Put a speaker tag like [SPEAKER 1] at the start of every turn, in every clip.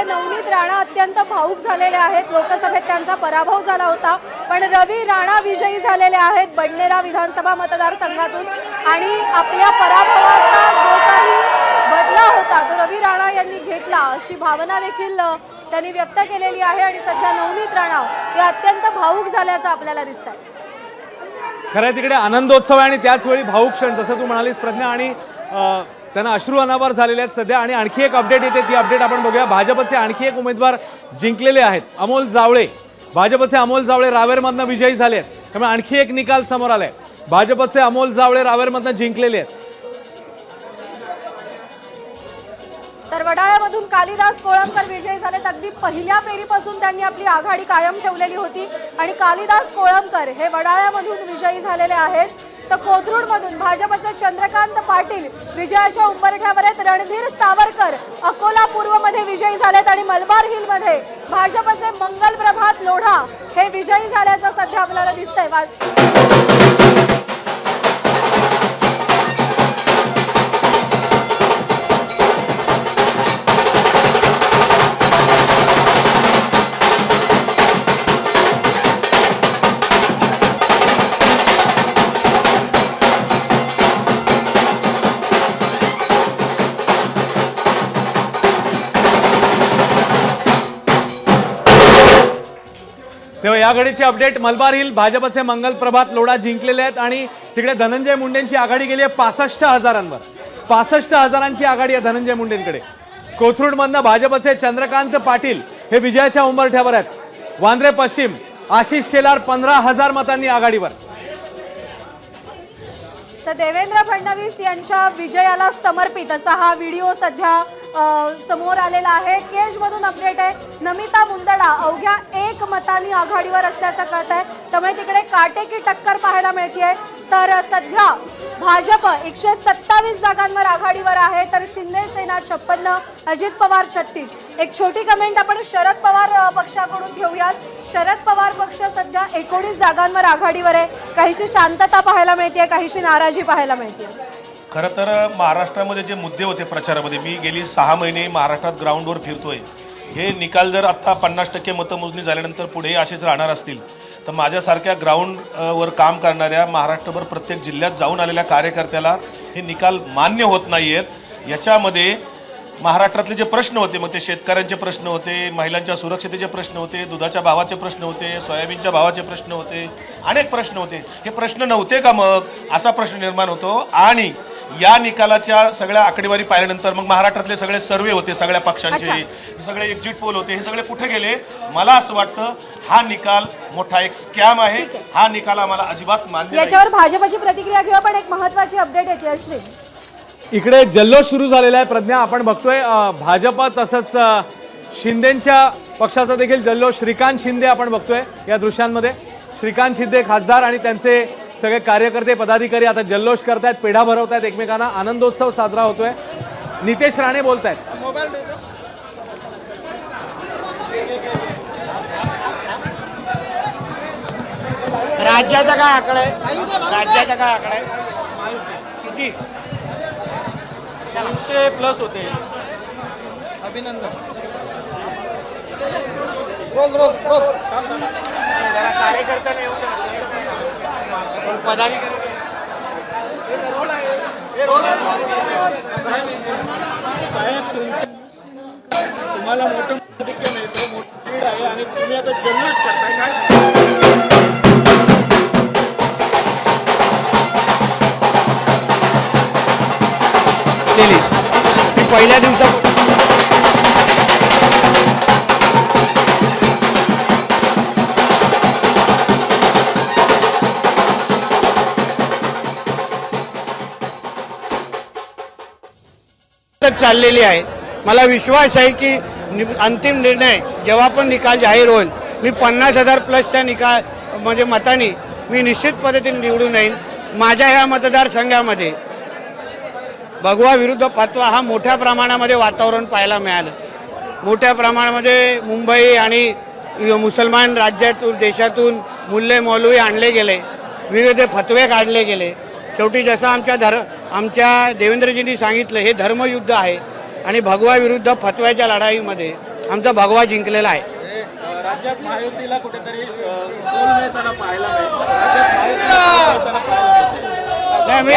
[SPEAKER 1] आपण नवनीत राणा अत्यंत भाऊक झालेले आहेत. लोकसभेत त्यांचा पराभव झाला होता. पण रवी राणा विजयी झालेले आहेत बडनेरा विधानसभा मतदारसंघातून. आणि आपल्या पराभवाचा जो काही बदला होता तो रवी राणा यांनी घेतला अशी भावना देखील त्यांनी व्यक्त केलेली आहे. आणि सध्या नवनीत राणा हे अत्यंत भाऊक झाल्याचं आपल्याला दिसत आहे
[SPEAKER 2] खरं तिकडे आनंदोत्सव आहे आणि त्याच वेळी भाऊक क्षण जसं तू म्हणालीस प्रज्ञा आणि त्यांना अश्रू अनावर झालेले आहेत सध्या आणि आणखी एक अपडेट येते. ती अपडेट आपण बघूया. भाजपचे आणखी एक उमेदवार जिंकलेले आहेत. अमोल जावळे. भाजपचे अमोल जावळे रावेरमधनं विजयी झाले आहेत. त्यामुळे आणखी एक निकाल समोर आलाय. भाजपचे अमोल जावळे रावेरमधनं जिंकलेले आहेत.
[SPEAKER 1] तर वडाळ्यामधून कालिदास कोळंबकर विजयी झालेत अगदी पहिल्या फेरीपासून त्यांनी आपली आघाडी कायम ठेवलेली होती. आणि कालिदास कोळंबकर हे वडाळ्यामधून विजयी झालेले आहेत. तर कोथरूडमधून भाजपचे चंद्रकांत पाटील विजयाच्या उंबरठ्यावर आहेत रणधीर सावरकर अकोला पूर्वमध्ये विजयी झालेत आणि मलबार हिलमध्ये भाजपचे मंगल प्रभात लोढा हे विजयी झाल्याचं सध्या आपल्याला दिसतंय.
[SPEAKER 2] तेव्हा या घडीची अपडेट मलबार हिल भाजपचे मंगल प्रभात लोढा जिंकलेले आहेत आणि तिकडे धनंजय मुंडेंची आघाडी गेली आहे पासष्ट हजारांवर. पासष्ट हजारांची आघाडी आहे धनंजय मुंडेंकडे. कोथरूडमधनं भाजपचे चंद्रकांत पाटील हे विजयाच्या उंबरठ्यावर आहेत. वांद्रे पश्चिम आशिष शेलार पंधरा हजार मतांनी आघाडीवर.
[SPEAKER 1] तर देवेंद्र फडणवीस यांच्या विजयाला समर्पित असा हा व्हिडिओ सध्या समोर आलेला आहे. केजमधून अपडेट आहे. नमिता मुंदडा अवघ्या एक मतांनी आघाडीवर असल्याचं कळत आहे त्यामुळे तिकडे काटेकी टक्कर पाहायला मिळते तर सध्या भाजप एकशे सत्तावीस जागांवर आघाडीवर आहे. तर शिंदे सेना छप्पन्न अजित पवार छत्तीस. एक छोटी कमेंट आपण शरद पवार पक्षाकडून घेऊयात. शरद पवार पक्ष सध्या एकोणीस जागांवर आघाडीवर आहे. काहीशी शांतता पाहायला मिळते काहीशी नाराजी पाहायला मिळते
[SPEAKER 3] खरं तर महाराष्ट्रामध्ये जे मुद्दे होते प्रचारामध्ये मी गेली सहा महिने महाराष्ट्रात ग्राउंडवर फिरतोय. हे निकाल जर आत्ता पन्नास टक्के मतमोजणी झाल्यानंतर पुढे असेच राहणार असतील तर माझ्यासारख्या ग्राउंडवर काम करणाऱ्या महाराष्ट्रभर प्रत्येक जिल्ह्यात जाऊन आलेल्या कार्यकर्त्याला हे निकाल मान्य होत नाही आहेत याच्यामध्ये महाराष्ट्रातले जे प्रश्न होते मग ते शेतकऱ्यांचे प्रश्न होते महिलांच्या सुरक्षतेचे प्रश्न होते दुधाच्या भावाचे प्रश्न होते सोयाबीनच्या भावाचे प्रश्न होते अनेक प्रश्न होते. हे प्रश्न नव्हते का मग? असा प्रश्न निर्माण होतो. आणि या निकालाच्या सगळ्या आकडेवारी पाहिल्यानंतर मग महाराष्ट्रातले सगळे सर्वे होते सगळ्या पक्षांचे सगळे एक्झिट पोल होते हे सगळे कुठे गेले? मला असं वाटतं हा निकाल मोठा एक स्कॅम आहे. हा निकाल आम्हाला अजिबात मान्य नाही.
[SPEAKER 1] याच्यावर भाजपची प्रतिक्रिया घेऊ पण एक महत्वाची अपडेट येते अश्विन.
[SPEAKER 2] इकडे जल्लोष सुरू झालेला आहे प्रज्ञा. आपण बघतोय भाजप तसंच शिंदेच्या पक्षाचा देखील जल्लोष. श्रीकांत शिंदे आपण बघतोय या दृश्यांमध्ये. श्रीकांत शिंदे खासदार आणि त्यांचे सगळे कार्यकर्ते पदाधिकारी आता जल्लोष करतायत पेढा भरवतायत एकमेकांना. आनंदोत्सव साजरा होतोय. नितेश राणे बोलतायत.
[SPEAKER 4] राज्याचा काय आकडा आहे? राज्याचा काय आकडा आहे? किती?
[SPEAKER 5] तीनशे प्लस होते.
[SPEAKER 4] अभिनंदन. रोल रोल रोल जरा कार्यकर्त्याला येऊ द्या.
[SPEAKER 5] तुम्हाला मोठं तिकीट मिळतं मोठी लीड आहे आणि तुम्ही आता जल्लोष करताय काय
[SPEAKER 4] केली पहिल्या दिवसा चाललेली आहे. मला विश्वास आहे की नि- अंतिम निर्णय जेव्हा पण निकाल जाहीर होईल मी पन्नास हजार प्लसच्या निकाल म्हणजे मताने मी निश्चित पद्धतीने निवडून येईन माझ्या ह्या मतदारसंघामध्ये. भगवा विरुद्ध फतवा हा मोठ्या प्रमाणामध्ये वातावरण पाहायला मिळालं. मोठ्या प्रमाणामध्ये मुंबई आणि मुसलमान राज्यातून देशातून मुल्ले मौलवी आणले गेले. विविध फतवे काढले गेले. शेवटी जसं आमच्या धर आमच्या देवेंद्रजींनी सांगितलं हे धर्मयुद्ध आहे आणि भगवा विरुद्ध फतव्याच्या लढाईमध्ये आमचा भगवा जिंकलेला आहे.
[SPEAKER 5] राज्यात महायुतीला कुठेतरी.
[SPEAKER 4] नाही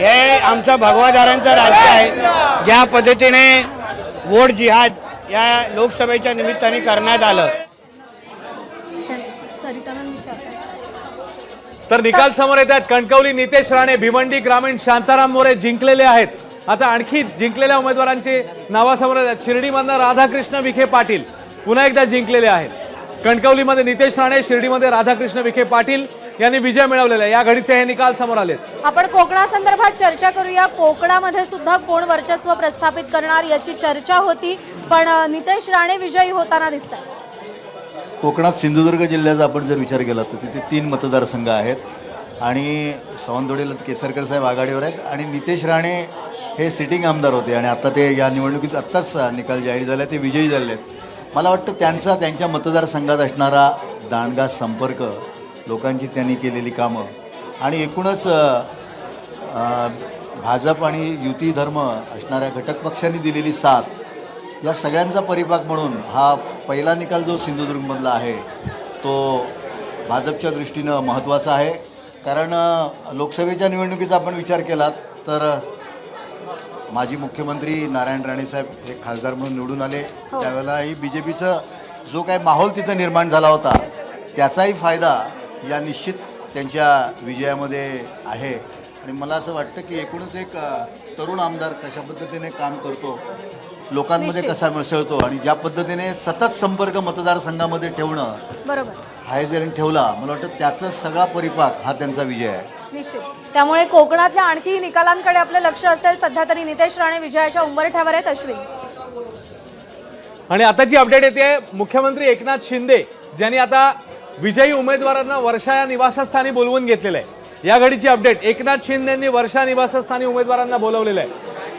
[SPEAKER 4] हे आमचं भगवादारांचं राज्य आहे. ज्या पद्धतीने वोट जिहाद या लोकसभेच्या निमित्ताने करण्यात आलं.
[SPEAKER 1] विचारतात
[SPEAKER 2] तर निकाल समोर येत आहेत कणकवली नितेश राणे भिवंडी ग्रामीण शांताराम मोरे जिंकलेले आहेत. आता आणखी जिंकलेल्या उमेदवारांची नावासमोर येत आहेत शिर्डीमधनं राधाकृष्ण विखे पाटील पुन्हा एकदा जिंकलेले आहेत. कणकवलीमध्ये नितेश राणे शिर्डीमध्ये राधाकृष्ण विखे पाटील यांनी विजय मिळवलेला आहे. या घडीचे हे निकाल समोर आलेत.
[SPEAKER 1] आपण कोकणासंदर्भात चर्चा करूया. कोकणामध्ये सुद्धा कोण वर्चस्व प्रस्थापित करणार याची चर्चा होती पण नितेश राणे विजयी होताना दिसतात
[SPEAKER 6] कोकणात सिंधुदुर्ग जिल्ह्याचा आपण जर विचार केला तर तिथे तीन मतदारसंघ आहेत. आणि सावंतवाडीला केसरकर साहेब आघाडीवर आहेत. आणि नितेश राणे हे सिटिंग आमदार होते. आणि आता ते या निवडणुकीत आत्ताच निकाल जाहीर झाले ते विजयी झाले आहेत. मला वाटतं त्यांचा त्यांच्या मतदारसंघात असणारा दांडगा संपर्क लोकांची त्यांनी केलेली कामं आणि एकूणच भाजप आणि युती धर्म असणाऱ्या घटक पक्षांनी दिलेली साथ या सगळ्यांचा परिपाक म्हणून हा पहिला निकाल जो सिंधुदुर्गमधला आहे तो भाजपच्या दृष्टीनं महत्त्वाचा आहे. कारण लोकसभेच्या निवडणुकीचा आपण विचार केलात तर माजी मुख्यमंत्री नारायण राणे साहेब हे खासदार म्हणून निवडून आले. त्यावेळेलाही बी जे पीचं जो काय माहोल तिथं निर्माण झाला होता त्याचाही फायदा या निश्चित त्यांच्या विजयामध्ये आहे. आणि मला असं वाटतं की एकूणच एक तरुण आमदार कशा पद्धतीने काम करतो लोकांमध्ये. कसा मिसळतो आणि ज्या पद्धतीने सतत संपर्क मतदारसंघामध्ये ठेवणं
[SPEAKER 1] बरोबर.
[SPEAKER 6] हा जर ठेवला मला वाटतं त्याचा सगळा परिपाक हा त्यांचा विजय आहे.
[SPEAKER 1] निश्चित. त्यामुळे कोकणातल्या आणखी निकालांकडे आपलं लक्ष असेल सध्या तरी नितेश राणे विजयाच्या उंबरठ्यावर आहेत अश्विन.
[SPEAKER 2] आणि आताची अपडेट येते मुख्यमंत्री एकनाथ शिंदे ज्यांनी आता विजयी उमेदवारांना वर्षा या निवासस्थानी बोलवून घेतलेलं आहे. या घडीची अपडेट एकनाथ शिंदेंनी वर्षा निवासस्थानी उमेदवारांना बोलवलेलं आहे.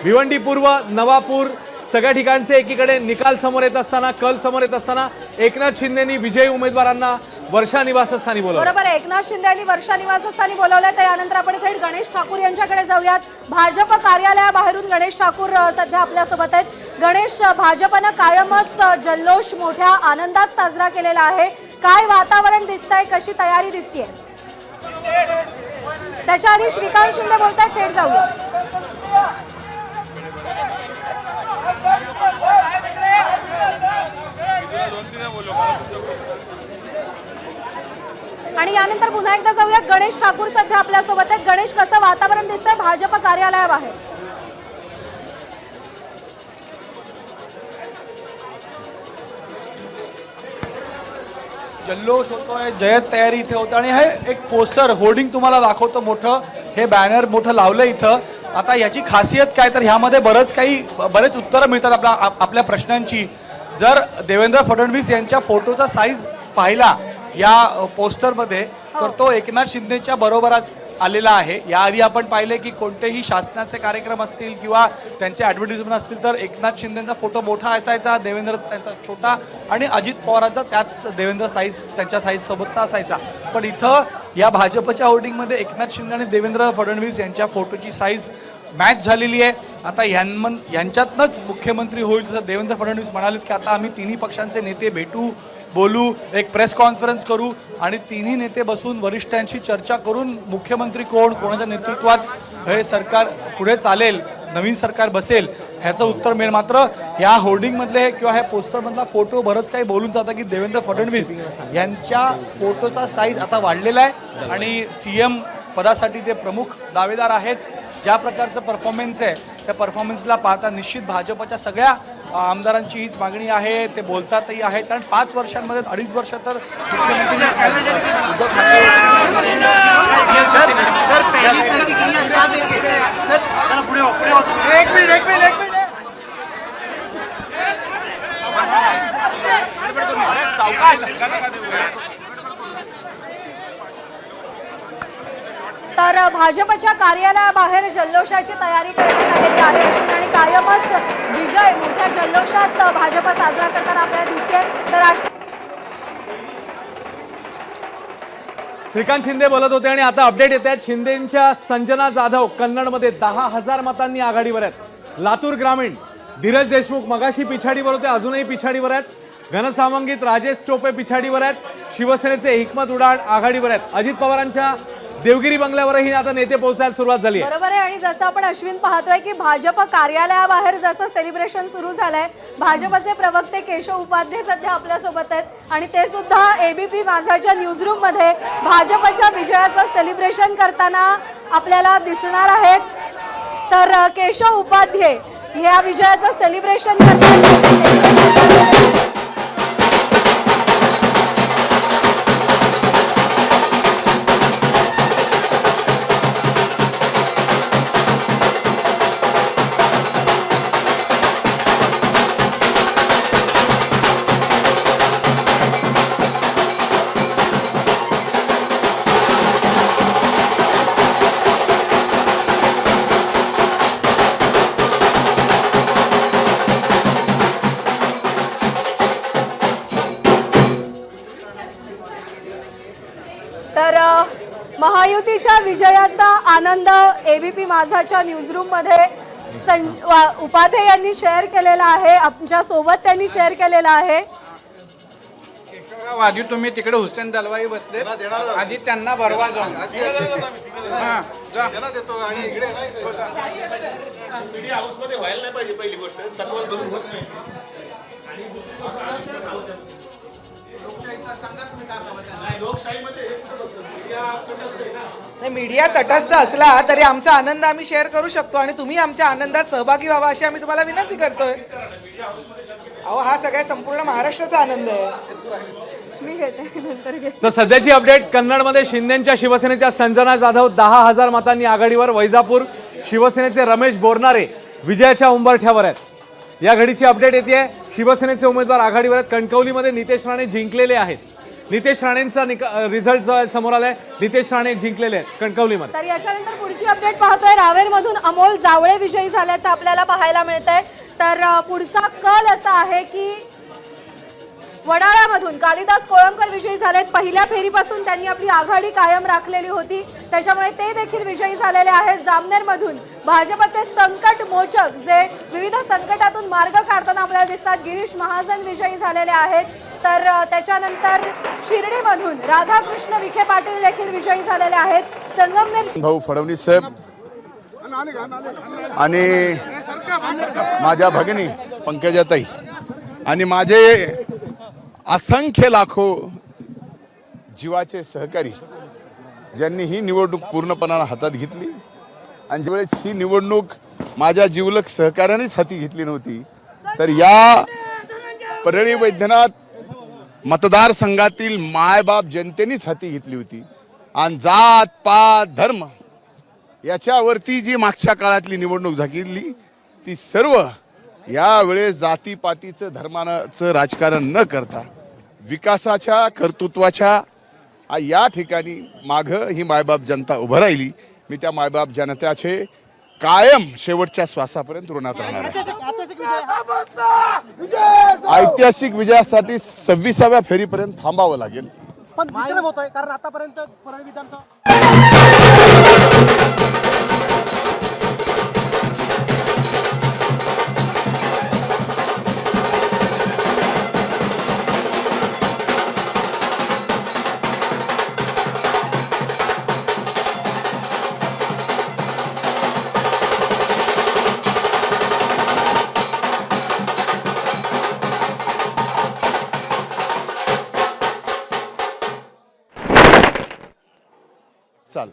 [SPEAKER 2] भिवंडी पूर्व नवापूर सगळ्या ठिकाणचे एकीकडे निकाल समोर येत असताना कल समोर येत असताना एकनाथ शिंदेनी विजयी उमेदवारांना वर्षा निवासस्थानी बोलवलं.
[SPEAKER 1] बरोबर आहे एकनाथ शिंदे यांनी वर्षा निवासस्थानी बोलवलंय. तर यानंतर आपण थेट गणेश ठाकूर यांच्याकडे जाऊयात. भाजप कार्यालयाबाहेरून गणेश ठाकूर सध्या आपल्यासोबत आहेत. गणेश भाजपनं कायमच जल्लोष मोठ्या आनंदात साजरा केलेला आहे. काय वातावरण दिसतंय कशी तयारी दिसतीये? त्याच्या आधी श्रीकांत शिंदे बोलतायत थेट जाऊया. आणि यानंतर पुन्हा एकदा जाऊयात गणेश ठाकूर सध्या आपल्यासोबत आहेत. गणेश कसं वातावरण दिसतंय? भाजप कार्यालयाबाहेर.
[SPEAKER 7] जल्लोष होतोय. जयत तयारी इथे होतं. आणि हे एक पोस्टर होर्डिंग तुम्हाला दाखवतो मोठं. हे बॅनर मोठं लावलं इथं. आता याची खासियत काय तर ह्यामध्ये बरंच काही बरेच उत्तरं मिळतात आपल्या आप- आपल्या प्रश्नांची. जर देवेंद्र फडणवीस यांच्या फोटोचा साईज पाहिला या पोस्टरमध्ये तर तो एकनाथ शिंदेच्या बरोबरात आलेला आहे. याआधी आपण पाहिले की कोणतेही शासनाचे कार्यक्रम असतील किंवा त्यांचे ॲडव्हर्टिजमेंट असतील तर एकनाथ शिंदेचा फोटो मोठा असायचा देवेंद्र त्यांचा छोटा आणि अजित पवारांचा त्याच देवेंद्र साईज त्यांच्या साईज सोबतचा असायचा. पण इथं या भाजपच्या होर्डिंगमध्ये एकनाथ शिंदे आणि देवेंद्र फडणवीस यांच्या फोटोची साईज मॅच झालेली आहे. आता यांमन यांच्यातनंच मुख्यमंत्री होईल जसं देवेंद्र फडणवीस म्हणालेत की आता आम्ही तिन्ही पक्षांचे नेते भेटू बोलू एक प्रेस कॉन्फरन्स करू आणि तिन्ही नेते बसून वरिष्ठांशी चर्चा करून मुख्यमंत्री कोण कोणाच्या नेतृत्वात हे सरकार पुढे चालेल नवीन सरकार बसेल. ह्याचं उत्तर मिळेल. मात्र या होर्डिंगमधले किंवा ह्या पोस्टरमधला फोटो बरंच काही बोलून जातं की देवेंद्र फडणवीस यांच्या फोटोचा साईज आता वाढलेला आहे आणि सी एम पदासाठी ते प्रमुख दावेदार आहेत. ज्या प्रकारचं परफॉर्मन्स आहे त्या परफॉर्मन्सला पाहता निश्चित भाजपच्या सगळ्या आमदारांची हीच मागणी आहे. ते बोलतातही आहेत. कारण पाच वर्षांमध्ये अडीच वर्ष तर मुख्यमंत्री
[SPEAKER 1] तर भाजपच्या कार्यालयाबाहेर जल्लोषाची तयारी करण्यात आलेली आहे. आणि कायमच विजय मोठ्या जल्लोषात भाजप साजरा करताना आपल्याला दिसते तर राष्ट्र
[SPEAKER 2] श्रीकांत शिंदे बोलत होते आणि आता अपडेट येत आहेत. शिंदेच्या संजना जाधव कन्नडमध्ये दहा हजार मतांनी आघाडीवर आहेत. लातूर ग्रामीण धीरज देशमुख मगाशी पिछाडीवर होते अजूनही पिछाडीवर आहेत. घनसावंगीत राजेश टोपे पिछाडीवर आहेत. शिवसेनेचे हिकमत उडाण आघाडीवर आहेत. अजित पवारांच्या देवगिरी बंगल्यावरही आता नेते पोहोचायला सुरुवात झाली
[SPEAKER 1] बरोबर आहे. आणि जसं आपण अश्विन पाहतोय की भाजप कार्यालयाबाहेर जसं सेलिब्रेशन सुरू झालंय भाजपचे प्रवक्ते केशव उपाध्ये सध्या आपल्यासोबत आहेत. आणि ते सुद्धा एबीपी माझाच्या न्यूजरूममध्ये भाजपच्या विजयाचं सेलिब्रेशन करताना आपल्याला दिसणार आहेत. तर केशव उपाध्ये या विजयाचं सेलिब्रेशन करतात आनंद एबीपी माझाच्या न्यूजरूममध्ये सं उपाध्ये यांनी शेअर केलेला आहे. आमच्यासोबत त्यांनी शेअर केलेला आहे.
[SPEAKER 8] आधी तुम्ही तिकडे हुसेन दलवाई बसले आधी त्यांना भरवा जाऊन. हा,
[SPEAKER 3] व्हायला नाही पाहिजे पहिली गोष्ट. नाही
[SPEAKER 9] मीडिया तटस्थ असला तरी आमचा आनंद आम्ही शेअर करू शकतो आणि तुम्ही आमच्या आनंदात सहभागी व्हावा अशी आम्ही तुम्हाला विनंती करतोय. अहो हा सगळ्या संपूर्ण महाराष्ट्राचा आनंद आहे.
[SPEAKER 1] मी घेते नंतर घेते.
[SPEAKER 2] तर सध्याची अपडेट कन्नडमध्ये शिंदेच्या शिवसेनेच्या संजना जाधव दहा हजार मतांनी आघाडीवर वैजापूर शिवसेनेचे रमेश बोरनारे विजयाच्या उंबरठ्यावर आहेत. या घडीची अपडेट येते. शिवसेनेचे उमेदवार आघाडीवर आहेत. कणकवलीमध्ये नितेश राणे जिंकलेले आहेत. नितेश राणेंचा रिझल्ट जो आहे समोर आलाय. नितेश राणे जिंकलेले आहेत कणकवलीमध्ये.
[SPEAKER 1] तर याच्यानंतर पुढची अपडेट पाहतोय. रावेरमधून अमोल जावळे विजयी झाल्याचं आपल्याला पाहायला मिळतंय. तर पुढचा कल असा आहे की वडाळ्यामधून कालिदास कोळंबकर विजयी झालेत. पहिल्या फेरीपासून त्यांनी आपली आघाडी कायम राखलेली होती. त्याच्यामुळे ते देखील विजयी झालेले आहेत. जामनेरमधून भाजपचे संकट मोचक जे विविध संकटातून मार्ग काढताना आपल्याला दिसतात गिरीश महाजन विजयी झालेले आहेत. तर त्याच्यानंतर शिर्डीमधून राधाकृष्ण विखे पाटील देखील विजयी झालेले आहेत. संगमनेर
[SPEAKER 10] भाऊ फडणवीस साहेब आणि माझ्या भगिनी पंकजाताई आणि माझे असंख्य लाखो जीवाचे सहकारी ज्यांनी ही निवडणूक पूर्णपणानं हातात घेतली. आणि ज्यावेळेस ही निवडणूक माझ्या जीवलक सहकार्यानेच हाती घेतली नव्हती तर या परळी वैद्यनाथ मतदारसंघातील मायबाप जनतेनेच हाती घेतली होती. आणि जात पात धर्म याच्यावरती जी मागच्या काळातली निवडणूक झालेली ती सर्व यावेळेस जातीपातीचं धर्माचं राजकारण न करता विकासाच्या कर्तृत्वाच्या या ठिकाणी मागं ही मायबाप जनता उभं राहिली. मी त्या मायबाप जनतेचे कायम शेवटच्या श्वासापर्यंत ऋणात राहणार आहे. ऐतिहासिक विजयासाठी सव्वीसाव्या फेरीपर्यंत थांबावं लागेल.
[SPEAKER 5] पण विक्रम होतोय कारण आतापर्यंत
[SPEAKER 10] चाल.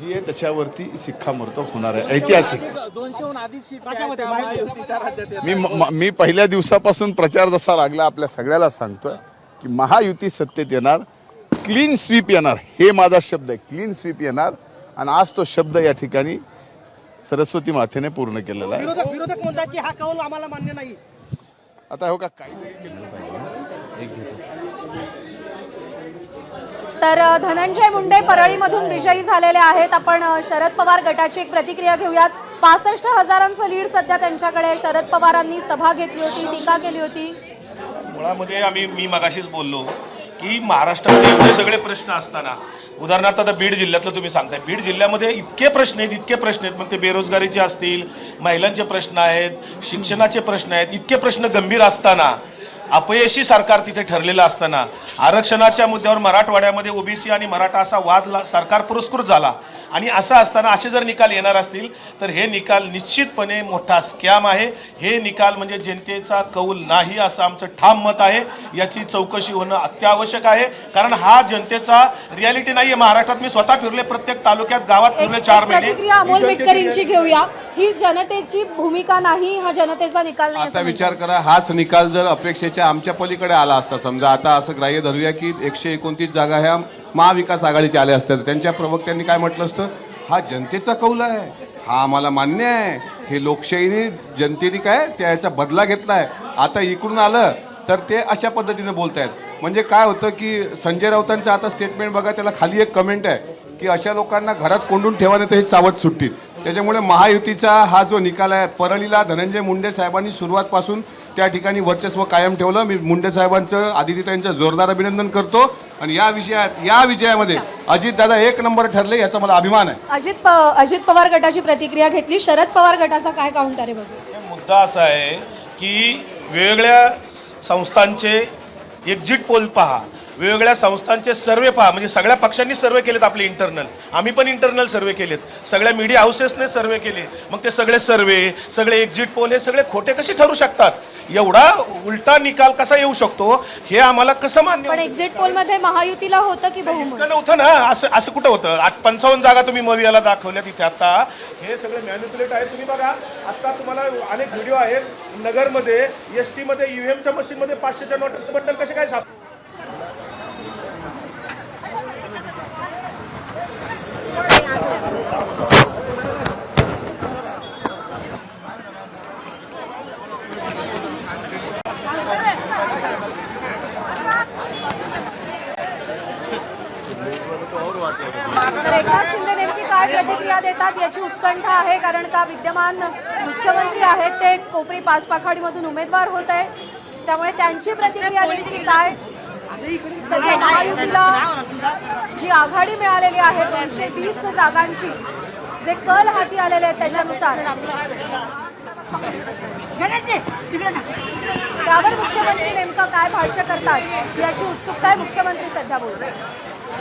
[SPEAKER 10] जी आहे त्याच्यावरती शिक्कामोर्तब होणार आहे. ऐतिहासिक. मी म- मी पहिल्या दिवसापासून प्रचार जसा लागला आपल्या सगळ्याला सांगतोय की महायुती सत्तेत येणार क्लीन स्वीप येणार. हे माझा शब्द आहे. क्लीन स्वीप येणार. आणि आज तो शब्द या ठिकाणी सरस्वती मातेने पूर्ण केलेला आहे.
[SPEAKER 5] विरोधक विरोधक म्हणतात की हा कौल आम्हाला मान्य नाही.
[SPEAKER 10] आता हो का काही
[SPEAKER 1] तर धनंजय मुंडे परळीमधून विजयी झालेले आहेत. आपण शरद पवार गटाची एक प्रतिक्रिया घेऊयात. पासष्ट हजारांचं लीड सध्या त्यांच्याकडे. शरद पवारांनी सभा घेतली होती टीका केली होती.
[SPEAKER 3] मुळामध्ये आम्ही मी मगाशीच बोललो की महाराष्ट्रामध्ये एवढे सगळे प्रश्न असताना उदाहरणार्थ आता बीड जिल्ह्यातलं तुम्ही सांगताय. बीड जिल्ह्यामध्ये इतके प्रश्न आहेत इतके प्रश्न आहेत. मग ते बेरोजगारीचे असतील महिलांचे प्रश्न आहेत शिक्षणाचे प्रश्न आहेत इतके प्रश्न गंभीर असताना अपयशी सरकार तिथे ठरलेलं असताना आरक्षणाच्या मुद्द्यावर मराठवाड्यामध्ये ओबीसी आणि मराठा असा वाद ला- सरकार पुरस्कृत झाला. आणि असं असताना असे जर निकाल येणार असतील तर हे निकाल निश्चितपणे मोठा स्कॅम आहे. हे निकाल म्हणजे जनतेचा कौल नाही असं आमचं ठाम मत आहे. याची चौकशी होणं अत्यावश्यक आहे. कारण हा जनतेचा रियालिटी नाही आहे महाराष्ट्रात मी स्वतः फिरले प्रत्येक तालुक्यात गावात फिरले चार महिने.
[SPEAKER 1] घेऊया. ही जनतेची भूमिका नाही हा जनतेचा निकाल नाही
[SPEAKER 5] आता
[SPEAKER 1] असं
[SPEAKER 5] विचार
[SPEAKER 1] म्हणतात.
[SPEAKER 5] करा हाच निकाल जर अपेक्षेच्या आमच्या पलीकडे आला असता समजा आता असं ग्राह्य धरूया की एकशे एकोणतीस जागा ह्या महाविकास आघाडीच्या आल्या असतात त्यांच्या प्रवक्त्यांनी काय म्हटलं असतं? हा जनतेचा कौल आहे हा आम्हाला मान्य आहे हे लोकशाहीने जनतेने काय त्याचा बदला घेतला आहे. आता इकडून आलं तर ते अशा पद्धतीने बोलतायत. म्हणजे काय होतं की संजय राऊतांचं आता स्टेटमेंट बघा त्याला खाली एक कमेंट आहे. की अशा लोकांना घरात कोंडून ठेवा नाही तर हे चावत सुटतील. त्याच्यामुळे महायुतीचा हा जो निकाल आहे परळीला धनंजय मुंडे साहेबांनी सुरुवातपासून त्या ठिकाणी वर्चस्व कायम ठेवलं. मी मुंडे साहेबांचं आदित्यताईंचं जोरदार अभिनंदन करतो. आणि या विषयात या विजयामध्ये अजितदादा एक नंबर ठरले याचा मला अभिमान आहे.
[SPEAKER 1] अजित प- अजित पवार गटाची प्रतिक्रिया घेतली. शरद पवार गटाचा काय काउंटर आहे बघू.
[SPEAKER 3] मुद्दा असा आहे की वेगवेगळ्या संस्थांचे एक्झिट पोल पहा. वेगवेगळ्या संस्थांचे सर्वे पहा. म्हणजे सगळ्या पक्षांनी सर्वे केलेत आपले इंटरनल आम्ही पण इंटरनल सर्वे केलेत. सगळ्या मीडिया हाऊसेसने सर्वे केले. मग ते सगळे सर्वे सगळे एक्झिट पोल हे सगळे खोटे कसे ठरू शकतात? एवढा उलटा निकाल कसा येऊ शकतो? हे आम्हाला कसं मान्य
[SPEAKER 1] पण एक्झिट पोलमध्ये महायुतीला होतं की बहुमत?
[SPEAKER 3] नव्हतं ना. असं असं कुठं होतं? आज पंचावन्न जागा तुम्ही मवियाला दाखवल्या तिथे आता. हे सगळे मॅन्युप्युलेट आहे तुम्ही बघा आता तुम्हाला अनेक व्हिडिओ आहेत. नगरमध्ये एस टीमध्ये ईव्हीएमच्या मशीनमध्ये पाचशेच्या नोटबद्दल कसे काय साप
[SPEAKER 1] तर एकनाथ शिंदे नेमकी काय प्रतिक्रिया देतात याची उत्कंठा आहे कारण का विद्यमान मुख्यमंत्री आहेत ते कोपरी पाच पाखाडीमधून उमेदवार होत आहे. त्यामुळे त्यांची प्रतिक्रिया नेमकी काय? सध्या महायुतीला जी आघाडी मिळालेली आहे दोनशे वीस जागांची जे कल हाती आलेले आहेत त्याच्यानुसार. त्यावर मुख्यमंत्री नेमकं काय भाष्य करतात याची उत्सुकता आहे मुख्यमंत्री सध्या बोलतात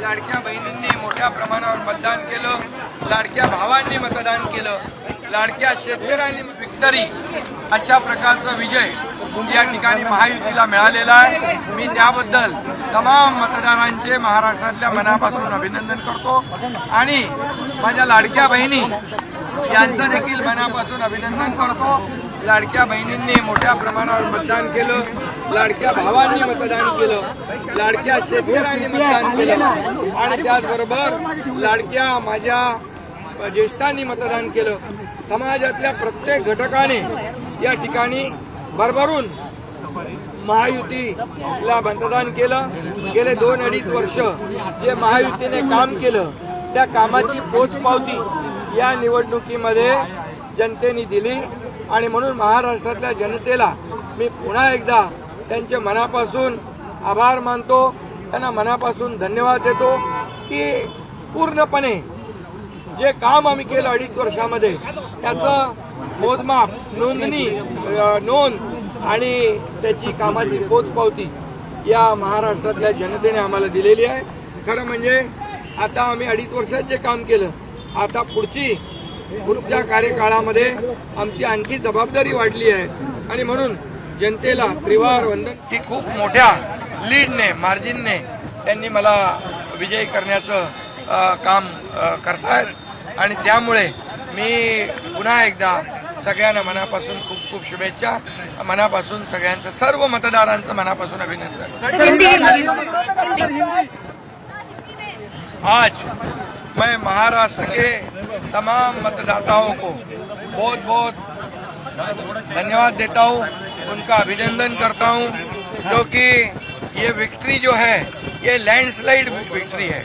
[SPEAKER 11] लाडक्या बहिणींनी मोठ्या प्रमाणावर मतदान केलं. लाडक्या भावांनी मतदान केलं. लाडक्या शेतकऱ्यांनी विक्टरी अशा प्रकारचा विजय या ठिकाणी महायुतीला मिळालेला आहे. मी त्याबद्दल तमाम मतदारांचे महाराष्ट्रातल्या मनापासून अभिनंदन करतो. आणि माझ्या लाडक्या बहिणी यांचं देखील मनापासून अभिनंदन करतो. लाडक्या बहिणींनी मोठ्या प्रमाणावर मतदान केलं. लाडक्या भावांनी मतदान केलं. लाडक्या शेतकऱ्यांनी मतदान केलं. आणि त्याचबरोबर लाडक्या माझ्या ज्येष्ठांनी मतदान केलं. समाजातल्या प्रत्येक घटकाने या ठिकाणी भरभरून महायुतीला मतदान केलं. गेले दोन अडीच वर्ष जे महायुतीने काम केलं त्या कामाची पोचपावती या निवडणुकीमध्ये जनतेने दिली. आणि म्हणून महाराष्ट्रातल्या जनतेला मी पुन्हा एकदा त्यांचे मनापासून आभार मानतो. त्यांना मनापासून धन्यवाद देतो की पूर्णपणे जे काम आम्ही केलं अडीच वर्षामध्ये त्याचं मोजमाप नोंदणी नोंद आणि त्याची कामाची पोचपावती या महाराष्ट्रातल्या जनतेने आम्हाला दिलेली आहे. खरं म्हणजे आता आम्ही अडीच वर्षात जे काम केलं आता पुढची पुढच्या कार्यकाळामध्ये आमची आणखी जबाबदारी वाढली आहे. आणि म्हणून जनतेला त्रिवार वंदन. ही खूप मोठ्या लीडने मार्जिनने त्यांनी मला विजयी करण्याचं काम करतायत. आणि त्यामुळे मी पुन्हा एकदा सगळ्यांना मनापासून खूप खूप शुभेच्छा. मनापासून सगळ्यांचं सर्व मतदारांचं मनापासून अभिनंदन. आज मैं महाराष्ट्र के तमाम मतदाताओं को बहुत बहुत धन्यवाद देता हूँ, उनका अभिनंदन करता हूँ क्योंकि ये विक्ट्री जो है, ये लैंडस्लाइड विक्ट्री है।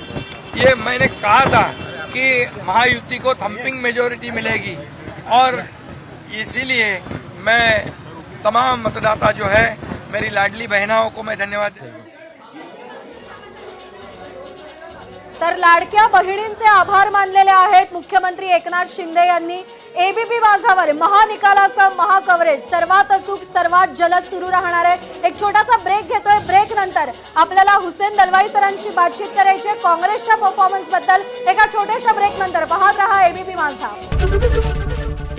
[SPEAKER 11] ये मैंने कहा था कि महायुति को थम्पिंग मेजोरिटी मिलेगी और इसीलिए मैं तमाम मतदाता जो है, मेरी लाडली बहनाओं को मैं धन्यवाद
[SPEAKER 1] तर लाडक्या बहिणींचे आभार मानलेले आहेत मुख्यमंत्री एकनाथ शिंदे यांनी. एबीपी माझावर महानिकालाचं महाकव्हरेज. सर्वात अचूक सर्वात जलद सुरू राहणार आहे. एक छोटासा ब्रेक घेतोय. ब्रेक नंतर आपल्याला हुसेन दलवाई सरांशी बातचीत करायची आहे. काँग्रेसच्या परफॉर्मन्सबद्दल एका छोट्याशा ब्रेक नंतर पाहत राहा एबीपी माझा.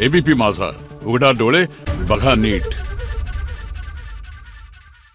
[SPEAKER 12] एबीपी माझा. उघडा डोळे बघा नीट.